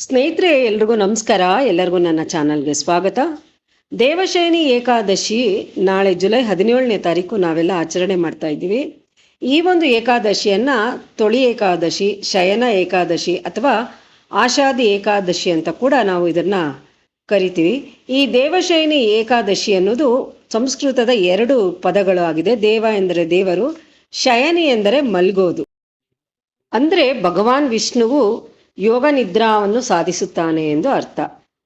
ಸ್ನೇಹಿತರೆ, ಎಲ್ರಿಗೂ ನಮಸ್ಕಾರ. ಎಲ್ಲರಿಗೂ ನನ್ನ ಚಾನಲ್ಗೆ ಸ್ವಾಗತ. ದೇವಶಯನಿ ಏಕಾದಶಿ ನಾಳೆ ಜುಲೈ ಹದಿನೇಳನೇ ತಾರೀಕು ನಾವೆಲ್ಲ ಆಚರಣೆ ಮಾಡ್ತಾ ಇದ್ದೀವಿ. ಈ ಒಂದು ಏಕಾದಶಿಯನ್ನ ತೊಳಿ ಏಕಾದಶಿ, ಶಯನ ಏಕಾದಶಿ ಅಥವಾ ಆಷಾದಿ ಏಕಾದಶಿ ಅಂತ ಕೂಡ ನಾವು ಇದನ್ನ ಕರಿತೀವಿ. ಈ ದೇವಶಯನಿ ಏಕಾದಶಿ ಅನ್ನೋದು ಸಂಸ್ಕೃತದ ಎರಡು ಪದಗಳು ಆಗಿದೆ. ದೇವ ಎಂದರೆ ದೇವರು, ಶಯನಿ ಎಂದರೆ ಮಲ್ಗೋದು. ಅಂದ್ರೆ ಭಗವಾನ್ ವಿಷ್ಣುವು ಯೋಗ ನಿದ್ರಾವನ್ನು ಸಾಧಿಸುತ್ತಾನೆ ಎಂದು ಅರ್ಥ.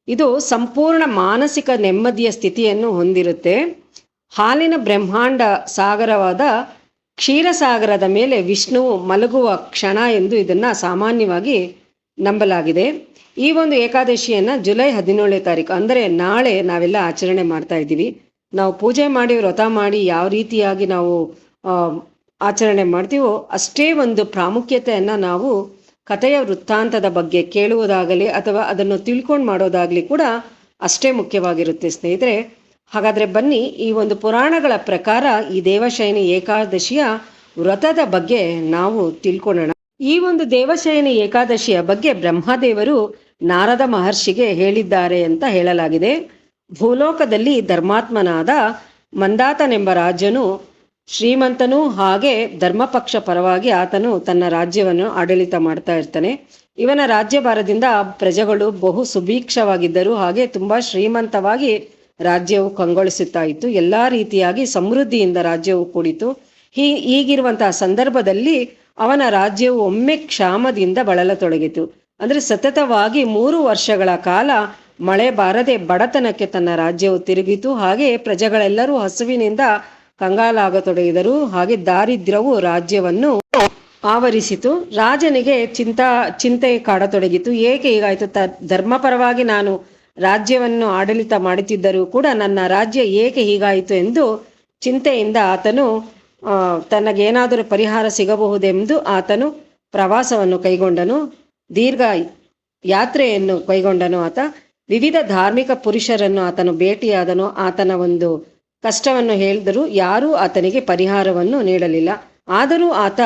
ಇದು ಸಂಪೂರ್ಣ ಮಾನಸಿಕ ನೆಮ್ಮದಿಯ ಸ್ಥಿತಿಯನ್ನು ಹೊಂದಿರುತ್ತೆ. ಹಾಲಿನ ಬ್ರಹ್ಮಾಂಡ ಸಾಗರವಾದ ಕ್ಷೀರಸಾಗರದ ಮೇಲೆ ವಿಷ್ಣುವು ಮಲಗುವ ಕ್ಷಣ ಎಂದು ಇದನ್ನು ಸಾಮಾನ್ಯವಾಗಿ ನಂಬಲಾಗಿದೆ. ಈ ಒಂದು ಏಕಾದಶಿಯನ್ನ ಜುಲೈ ಹದಿನೇಳನೇ ತಾರೀಕು, ಅಂದರೆ ನಾಳೆ ನಾವೆಲ್ಲ ಆಚರಣೆ ಮಾಡ್ತಾ ಇದ್ದೀವಿ. ನಾವು ಪೂಜೆ ಮಾಡಿ, ವ್ರತ ಮಾಡಿ ಯಾವ ರೀತಿಯಾಗಿ ನಾವು ಆಚರಣೆ ಮಾಡ್ತೀವೋ ಅಷ್ಟೇ ಒಂದು ಪ್ರಾಮುಖ್ಯತೆಯನ್ನ ನಾವು ಕಥೆಯ ವೃತ್ತಾಂತದ ಬಗ್ಗೆ ಕೇಳುವುದಾಗಲಿ ಅಥವಾ ಅದನ್ನು ತಿಳ್ಕೊಂಡು ಮಾಡೋದಾಗಲಿ ಕೂಡ ಅಷ್ಟೇ ಮುಖ್ಯವಾಗಿರುತ್ತೆ, ಸ್ನೇಹಿತರೆ. ಹಾಗಾದರೆ ಬನ್ನಿ, ಈ ಒಂದು ಪುರಾಣಗಳ ಪ್ರಕಾರ ಈ ದೇವಶಯನಿ ಏಕಾದಶಿಯ ವ್ರತದ ಬಗ್ಗೆ ನಾವು ತಿಳ್ಕೊಳ್ಳೋಣ ಈ ಒಂದು ದೇವಶಯನಿ ಏಕಾದಶಿಯ ಬಗ್ಗೆ ಬ್ರಹ್ಮದೇವರು ನಾರದ ಮಹರ್ಷಿಗೆ ಹೇಳಿದ್ದಾರೆ ಅಂತ ಹೇಳಲಾಗಿದೆ. ಭೂಲೋಕದಲ್ಲಿ ಧರ್ಮಾತ್ಮನಾದ ಮಂದಾತನೆಂಬ ರಾಜನು ಶ್ರೀಮಂತನೂ ಹಾಗೆ ಧರ್ಮಪಕ್ಷ ಪರವಾಗಿ ಆತನು ತನ್ನ ರಾಜ್ಯವನ್ನು ಆಡಳಿತ ಮಾಡ್ತಾ ಇರ್ತಾನೆ. ಇವನ ರಾಜ್ಯಭಾರದಿಂದ ಪ್ರಜೆಗಳು ಬಹು ಸುಭೀಕ್ಷವಾಗಿದ್ದರು ಹಾಗೆ ತುಂಬಾ ಶ್ರೀಮಂತವಾಗಿ ರಾಜ್ಯವು ಕಂಗೊಳಿಸುತ್ತಾ ಇತ್ತು. ಎಲ್ಲಾ ರೀತಿಯಾಗಿ ಸಮೃದ್ಧಿಯಿಂದ ರಾಜ್ಯವು ಕೂಡಿತು. ಹೀ, ಈಗಿರುವಂತಹ ಸಂದರ್ಭದಲ್ಲಿ ಅವನ ರಾಜ್ಯವು ಒಮ್ಮೆ ಕ್ಷಾಮದಿಂದ ಬಳಲತೊಡಗಿತು. ಅಂದ್ರೆ ಸತತವಾಗಿ ಮೂರು ವರ್ಷಗಳ ಕಾಲ ಮಳೆ ಬಾರದೆ ಬಡತನಕ್ಕೆ ತನ್ನ ರಾಜ್ಯವು ತಿರುಗಿತು. ಹಾಗೆ ಪ್ರಜೆಗಳೆಲ್ಲರೂ ಹಸುವಿನಿಂದ ಕಂಗಾಲಾಗತೊಡಗಿದರು ಹಾಗೆ ದಾರಿದ್ರ್ಯವು ರಾಜ್ಯವನ್ನು ಆವರಿಸಿತು. ರಾಜನಿಗೆ ಚಿಂತಾ, ಚಿಂತೆ ಕಾಡತೊಡಗಿತು. ಏಕೆ ಹೀಗಾಯಿತು ತ, ಧರ್ಮಪರವಾಗಿ ನಾನು ರಾಜ್ಯವನ್ನು ಆಡಳಿತ ಮಾಡುತ್ತಿದ್ದರೂ ಕೂಡ ನನ್ನ ರಾಜ್ಯ ಏಕೆ ಹೀಗಾಯಿತು ಎಂದು ಚಿಂತೆಯಿಂದ ಆತನು ತನಗೇನಾದರೂ ಪರಿಹಾರ ಸಿಗಬಹುದೆಂದು ಆತನು ಪ್ರವಾಸವನ್ನು ಕೈಗೊಂಡನು. ದೀರ್ಘ ಯಾತ್ರೆಯನ್ನು ಕೈಗೊಂಡನು ಆತ. ವಿವಿಧ ಧಾರ್ಮಿಕ ಪುರುಷರನ್ನು ಆತನು ಭೇಟಿಯಾದನು. ಆತನ ಒಂದು ಕಷ್ಟವನ್ನು ಹೇಳಿದರೂ ಯಾರೂ ಆತನಿಗೆ ಪರಿಹಾರವನ್ನು ನೀಡಲಿಲ್ಲ. ಆದರೂ ಆತ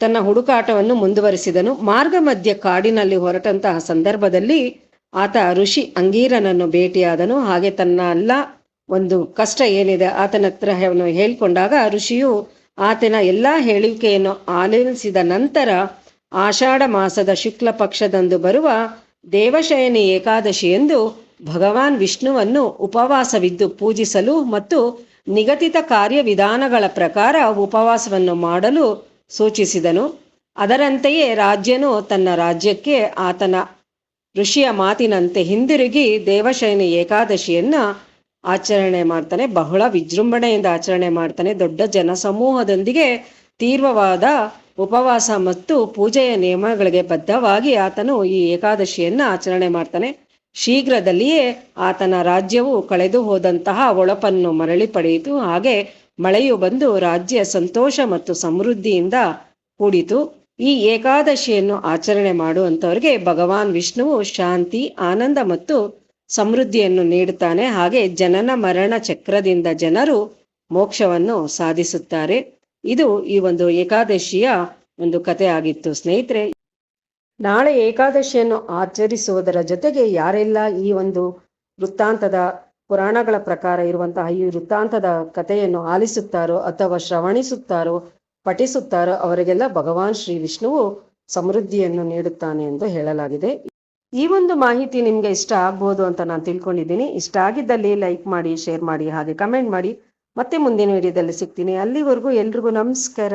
ತನ್ನ ಹುಡುಕಾಟವನ್ನು ಮುಂದುವರಿಸಿದನು. ಮಾರ್ಗ ಮಧ್ಯ ಕಾಡಿನಲ್ಲಿ ಹೊರಟಂತಹ ಸಂದರ್ಭದಲ್ಲಿ ಆತ ಋಷಿ ಅಂಗೀರನನ್ನು ಭೇಟಿಯಾದನು. ಹಾಗೆ ತನ್ನ ಎಲ್ಲ ಒಂದು ಕಷ್ಟ ಏನಿದೆ ಆತನ ಹತ್ರ ಹೇಳಿಕೊಂಡಾಗ ಋಷಿಯು ಆತನ ಎಲ್ಲ ಹೇಳಿಕೆಯನ್ನು ಆಲಿಸಿದ ನಂತರ ಆಷಾಢ ಮಾಸದ ಶುಕ್ಲ ಪಕ್ಷದಂದು ಬರುವ ದೇವಶಯನಿ ಏಕಾದಶಿ ಎಂದು ಭಗವಾನ್ ವಿಷ್ಣುವನ್ನು ಉಪವಾಸವಿದ್ದು ಪೂಜಿಸಲು ಮತ್ತು ನಿಗದಿತ ಕಾರ್ಯವಿಧಾನಗಳ ಪ್ರಕಾರ ಉಪವಾಸವನ್ನು ಮಾಡಲು ಸೂಚಿಸಿದನು. ಅದರಂತೆಯೇ ರಾಜ್ಯನು ತನ್ನ ರಾಜ್ಯಕ್ಕೆ ಆತನ ಋಷಿಯ ಮಾತಿನಂತೆ ಹಿಂದಿರುಗಿ ದೇವಶಯನಿ ಏಕಾದಶಿಯನ್ನ ಆಚರಣೆ ಮಾಡ್ತಾನೆ. ಬಹಳ ವಿಜೃಂಭಣೆಯಿಂದ ಆಚರಣೆ ಮಾಡ್ತಾನೆ. ದೊಡ್ಡ ಜನಸಮೂಹದೊಂದಿಗೆ ತೀವ್ರವಾದ ಉಪವಾಸ ಮತ್ತು ಪೂಜೆಯ ನಿಯಮಗಳಿಗೆ ಬದ್ಧವಾಗಿ ಆತನು ಈ ಏಕಾದಶಿಯನ್ನ ಆಚರಣೆ ಮಾಡ್ತಾನೆ. ಶೀಘ್ರದಲ್ಲಿಯೇ ಆತನ ರಾಜ್ಯವು ಕಳೆದು ಹೋದಂತಹ ಒಳಪನ್ನು ಮರಳಿ ಪಡೆಯಿತು. ಹಾಗೆ ಮಳೆಯು ಬಂದು ರಾಜ್ಯ ಸಂತೋಷ ಮತ್ತು ಸಮೃದ್ಧಿಯಿಂದ ಕೂಡಿತು. ಈ ಏಕಾದಶಿಯನ್ನು ಆಚರಣೆ ಮಾಡುವಂಥವ್ರಿಗೆ ಭಗವಾನ್ ವಿಷ್ಣುವು ಶಾಂತಿ, ಆನಂದ ಮತ್ತು ಸಮೃದ್ಧಿಯನ್ನು ನೀಡುತ್ತಾನೆ. ಹಾಗೆ ಜನನ ಮರಣ ಚಕ್ರದಿಂದ ಜನರು ಮೋಕ್ಷವನ್ನು ಸಾಧಿಸುತ್ತಾರೆ. ಇದು ಈ ಒಂದು ಏಕಾದಶಿಯ ಒಂದು ಕಥೆ ಆಗಿತ್ತು ಸ್ನೇಹಿತರೆ ನಾಳೆ ಏಕಾದಶಿಯನ್ನು ಆಚರಿಸುವುದರ ಜೊತೆಗೆ ಯಾರೆಲ್ಲ ಈ ಒಂದು ವೃತ್ತಾಂತದ ಪುರಾಣಗಳ ಪ್ರಕಾರ ಇರುವಂತಹ ಈ ವೃತ್ತಾಂತದ ಕಥೆಯನ್ನು ಆಲಿಸುತ್ತಾರೋ ಅಥವಾ ಶ್ರವಣಿಸುತ್ತಾರೋ, ಪಠಿಸುತ್ತಾರೋ ಅವರಿಗೆಲ್ಲ ಭಗವಾನ್ ಶ್ರೀ ವಿಷ್ಣುವು ಸಮೃದ್ಧಿಯನ್ನು ನೀಡುತ್ತಾನೆ ಎಂದು ಹೇಳಲಾಗಿದೆ. ಈ ಒಂದು ಮಾಹಿತಿ ನಿಮ್ಗೆ ಇಷ್ಟ ಆಗ್ಬೋದು ಅಂತ ನಾನು ತಿಳ್ಕೊಂಡಿದ್ದೀನಿ. ಇಷ್ಟ ಆಗಿದ್ದಲ್ಲಿ ಲೈಕ್ ಮಾಡಿ ಶೇರ್ ಮಾಡಿ, ಹಾಗೆ ಕಮೆಂಟ್ ಮಾಡಿ. ಮತ್ತೆ ಮುಂದಿನ ವಿಡಿಯೋದಲ್ಲಿ ಸಿಗ್ತೀನಿ. ಅಲ್ಲಿವರೆಗೂ ಎಲ್ರಿಗೂ ನಮಸ್ಕಾರ.